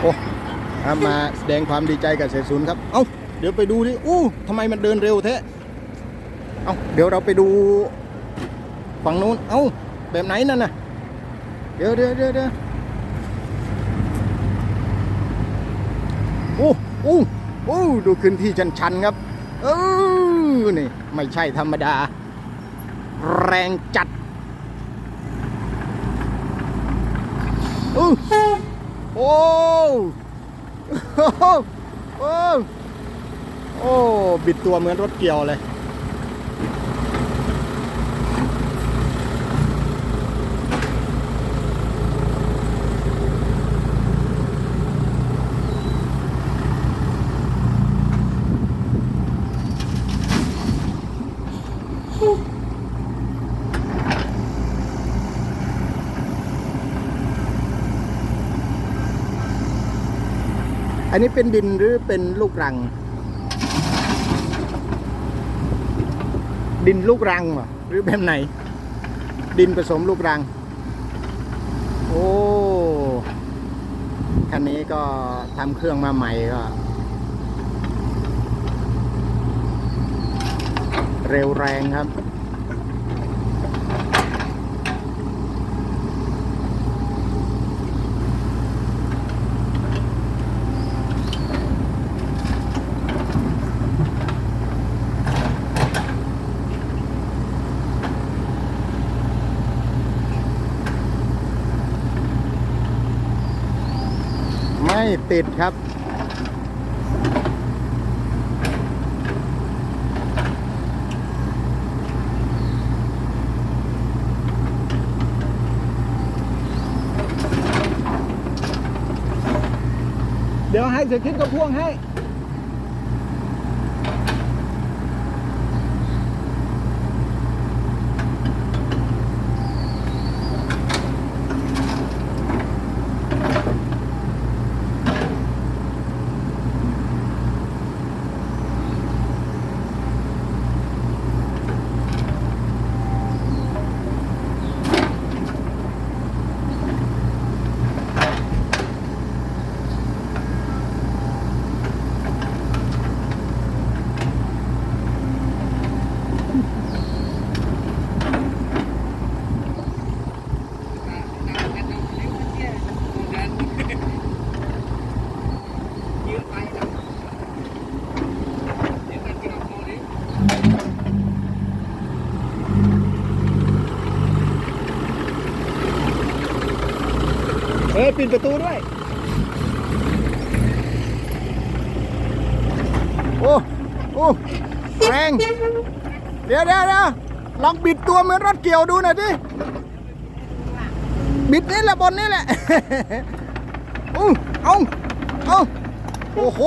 โอ้ครับมาแสดงความดีใจกับเสศูนย์ครับ เอ้า เดี๋ยวไปดูดิ อู้ทำไมมันเดินเร็วแท้เอ้า เดี๋ยวเราไปดูฝั่งนู้น เอ้า แบบไหนนั่นน่ะ เดี๋ยวเดี๋ยวเดี๋ยวเดี๋ยวโอ้โอ้โอ้ดูขึ้นที่ชันๆครับ เออนี่ ไม่ใช่ธรรมดา แรงจัดอู้ โอ้โอ้โอ้โอ้บิดตัวเหมือนรถเกี่ยวเลย อันนี้เป็นดินหรือเป็นลูกรัง ดินลูกรังหรอหรือแบบไหน ดินผสมลูกรัง โอ้คันนี้ก็ทำเครื่องมาใหม่ก็ เร็วแรงครับ ติดครับ เดี๋ยวให้เสร็จคิดกับพ่วงให้ เฮ้ยปิดประตูด้วย โอ้ โอ้แรงเดี๋ยวเดี๋ยวเดี๋ยวลองบิดตัวเหมือนรถเกี่ยวดูหน่อยดิบิดนี่แหละบนนี่แหละอู้เอาเอาโอ้โห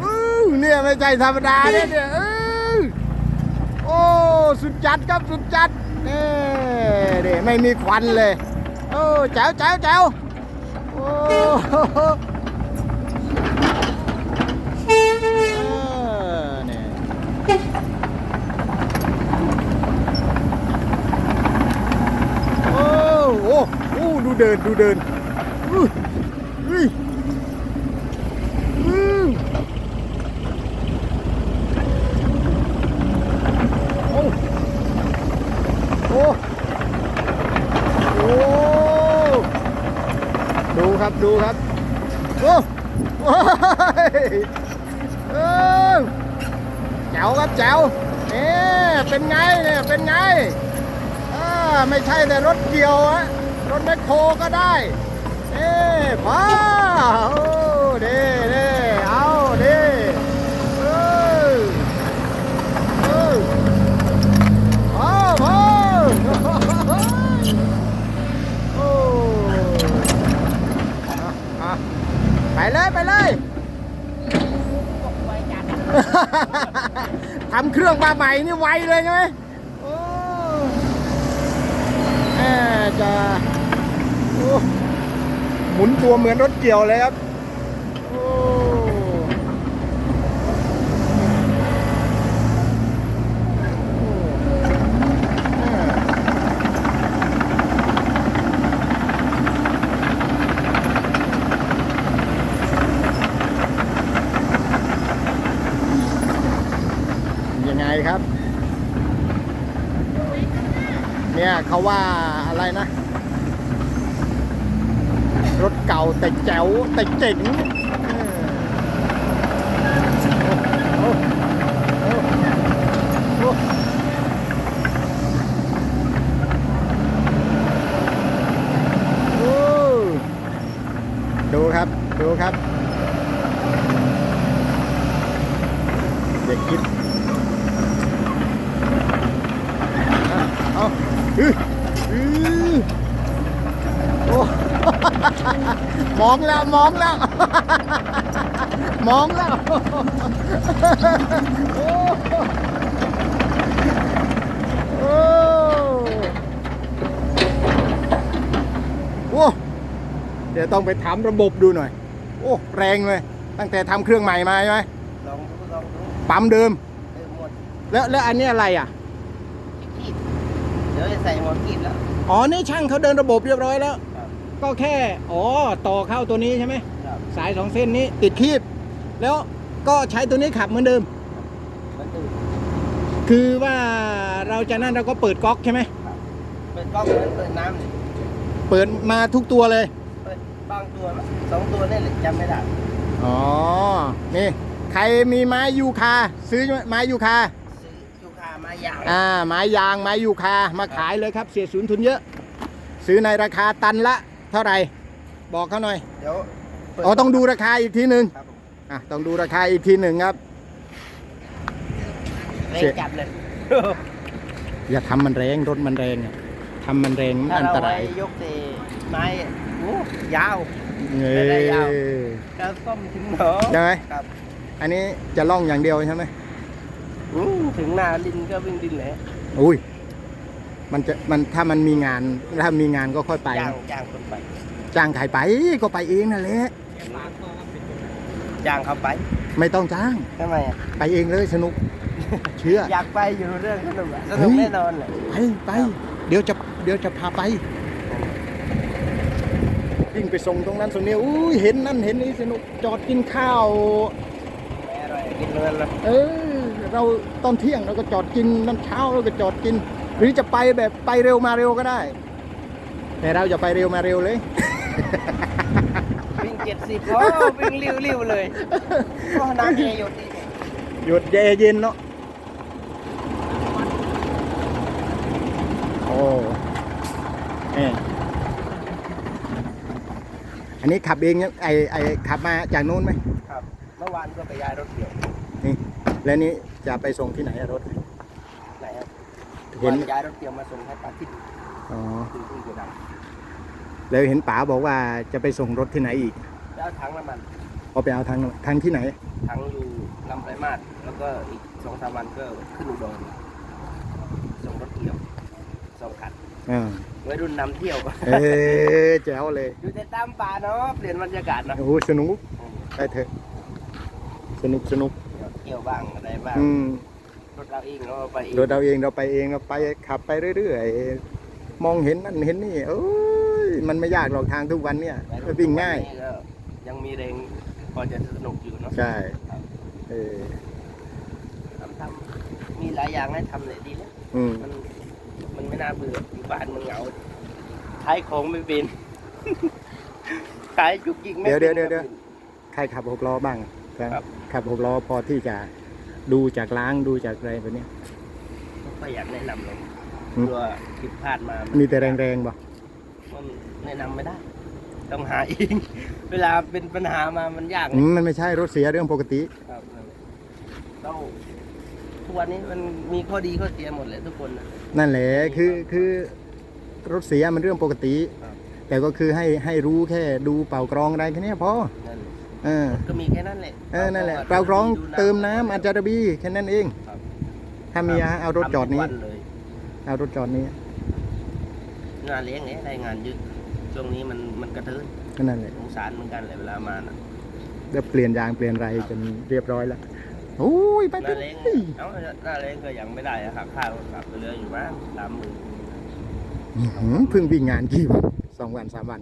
อื้เนี่ยไม่ใช่ธรรมดาเนี่ยเนี่ยอื้โอ้ สุดจัดครับ สุดจัดนี่เดี๋ไม่มีควันเลย แจ๋วแจ๋วแจ๋วโอ้าโอ้โอ้โอ้ดูเดิน ดูเดินอื้ออื้ออื้อโอ้โอ้โอ้ ดูครับโอ้โหเออแจ๋วครับแจ๋วเนี่ยเป็นไงเนี่ยเป็นไงอ่าไม่ใช่แต่รถเกี่ยวอะรถแมคโครก็ได้เอ้ว้าโอ้เด้เด้เอาเด้เออเออเอาเอาโอ้อะอะ ไปเลยไปเลยทำเครื่องมาใหม่นี่ไวเลยใช่ไหมโอ้แม่จะโอ้หมุนตัวเหมือนรถเกี่ยวเลยครับ โอ้ เนี่ยเขาว่าอะไรนะ รถเก่าแต่แจ๋วแต่เจ๋งดูครับ ดูครับ เด็กคิด เอา มองแล้วมองแล้ว มองแล้วโอ้โอ้โอ้เดี๋ยวต้องไปถามระบบดูหน่อย โอ้ แรงเลย ตั้งแต่ทำเครื่องใหม่มาใช่ไหม ลองดูลองดูปั๊มเดิม เออหมด แล้วแล้วอันนี้อะไรอะกีบเดี๋ยวจะใส่หมดกีบแล้ว อ๋อ นี่ช่างเขาเดินระบบเรียบร้อยแล้ว ครับก็แค่ อ๋อ ต่อเข้าตัวนี้ใช่ไหม ครับสายสองเส้นนี้ติดคีบ แล้วก็ใช้ตัวนี้ขับเหมือนเดิม มันดูคือว่าเราจะนั่นเราก็เปิดก๊อกใช่ไหมเปิดกล้องเหมือนเปิดน้ำเลยเปิดมาทุกตัวเลย เปิดบางตัวสองตัวนี่แหละจำไม่ได้อ๋อ นี่ ใครมีไม้ยูคา ซื้อไม้ยูคาซื้อ ยูคามายาวอ่าไม้ยางไม้ยูคามาขายเลยครับเสียศูนย์ทุนเยอะ ซื้อในราคาตันละ เท่าไหร่ บอกเขาหน่อยเดี๋ยวเปิอ๋อต้องดูราคาอีกทีหนึ่งครับผมอะต้องดูราคาอีกทีหนึ่งครับ เร่เสีงยจับเลยอย่าทำมันแรงรถมันแรงอะทำมันแรงมันถ้าอันเราตไว้รายยกเตไม้โอ้ยาวเงไม่ได้ยาวยกระส้มถึงหนอใช่ไหม ครับ อันนี้จะล่องอย่างเดียวใช่ไหมอืม ถึงหนาลินก็วิ่งดินแหละอุ้ย มันจะมันถ้ามันมีงานถ้ามีงานก็ค่อยไป จ้างจ้างคนไปจ้างใครไปก็ไปเองนั่นแหละจ้างเขาไปไม่ต้องจ้าง ทำไมอะไปเองเลยสนุก เชื่อ อยากไปอยู่เรื่องสนุกอะสนุกแน่นอนเลยไปไป เดี๋ยวจะเดี๋ยวจะพาไปวิ่งไปส่งตรงนั้นตรงนี้อุ้ยเห็นนั่นเห็นนี่สนุกจอดกินข้าว ไม่อร่อยกินเงินเลยเออ เราตอนเที่ยงเราก็จอดกินน้ำเช้าเราก็จอดกิน หรือจะไปแบบไปเร็วมาเร็วก็ได้ แต่เราจะไปเร็วมาเร็วเลย วิ่งเจ็ดสิบโอ้วิ่งริ้วๆเลยก็น้ำเอหยดดีหยุดเย็นเย็นเนาะโอ้เอยอันนี้ขับเองยังไอไอขับมาจากนู้นไหมครับ เมื่อวานก็ไปย้ายรถเกี่ยวนี่ แล้วนี้จะไปส่งที่ไหนอะรถ ไหนครับเห็นวันย้ายรถเกี่ยวมาส่งให้ปาทิศอ๋อ ถึงที่กูดแล้วเห็นป๋าบอกว่าจะไปส่งรถที่ไหนอีกำแล้วถังน้ำมันเอาไปเอาทางทางที่ไหน ถังอยู่ลำไพมาศแล้วก็อีกสองสามวันก็ขึ้นอุดรส่งรถเกี่ยวสองคันอ่าวัยรุ่นนำเที่ยวเออแจ๋วเลยอยู่แต่ตามป่าเนาะเปลี่ยนบรรยากาศเนาะโอ้โหสนุกไปเถอะ สนุกสนุก เที่ยวบ้างอะไรบ้างอืมรถเราเองเราไปเองรถเราเองเราไปเองเราไปขับไปเรื่อยๆมองเห็นนั่นเห็นนี่เอ้ยมันไม่ยากหรอกทางทุกวันเนี่ยวัยรุ่นวิ่งง่ายทุกวันนี้ก็ยังมีแรงพอจะสนุกอยู่เนาะใช่เออทำทำมีหลายอย่างให้ทำเลยดีแล้วอืมมันมันไม่น่าเบื่ออยู่บ้านมันเหงาขายของไม่เป็นขายจุกจิกไม่เดี๋ยวป็เดี๋ยนวเดี๋ยวเดี๋ยวใครขับหกล้อบ้าง ครับขับหกล้อพอที่จะดูจากล้างดูจากอะไรแบบเนี้ยก็อยากแนะนำเลยอืมตัวผิดพลาดมามีมีแต่แรงๆบ่มันแนะนำไม่ได้ ต้องหาเอง เวลาเป็นปัญหามามันยากอืมมันไม่ใช่รถเสียเรื่องปกติ ครับต้องทุกวันนี้มันมีข้อดีข้อเสียหมดเลยทุกคนนะ นั่นแหละคือคือรถเสียมันเรื่องปกติ ครับ แต่ก็คือให้ให้รู้แค่ดูเป่ากรองอะไรแค่เนี้ยพอ นั่น เออ ก็มีแค่นั้นแหละเออนั่นแหละเป่ากรองเติมน้ำอาจารบีแค่นั้นเอง ครับถ้ามีเอารถจอดนี้ ทำทุกวัเลยเอารถจอดนี้งานเลี้ยงเนี่ยได้งานเยอะช่วงนี้มันมันกระเทินก็นั่นแหละสงสารเหมือนกันเลยเวลามานะแล้วเปลี่ยนยางเปลี่ยนอะไรจนเรียบร้อยแล้วโอ้ยไปหไปน้าเล้งเอ้าหน้าเล้งก็ยังไม่ได้อะหักค่าคนขับไปเรืออยู่บ้างสามหมื่น อื้อหือเพิ่งวิ่งงานกี่วันสองวันสามวัน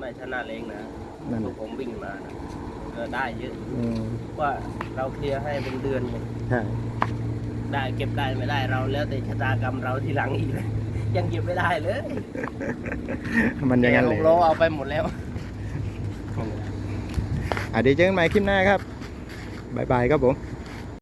ไม่ถ้าหน้าเล้งนะนั่นพแหวกละผมวิ่งมานะก็ได้เยอะอืมว่าเราเคลียร์ให้เป็นเดือนไงใช่ ได้เก็บได้ไม่ได้เราแล้วแต่ชะตากรรมเราทีหลังอีกเลยยังเหยียบไม่ได้เลยมันอยังงั้นลเลยงล้อเอาไปหมดแล้ว อะเดี๋ยวเจอกันใหม่คลิปหน้าครับบายบายครับผม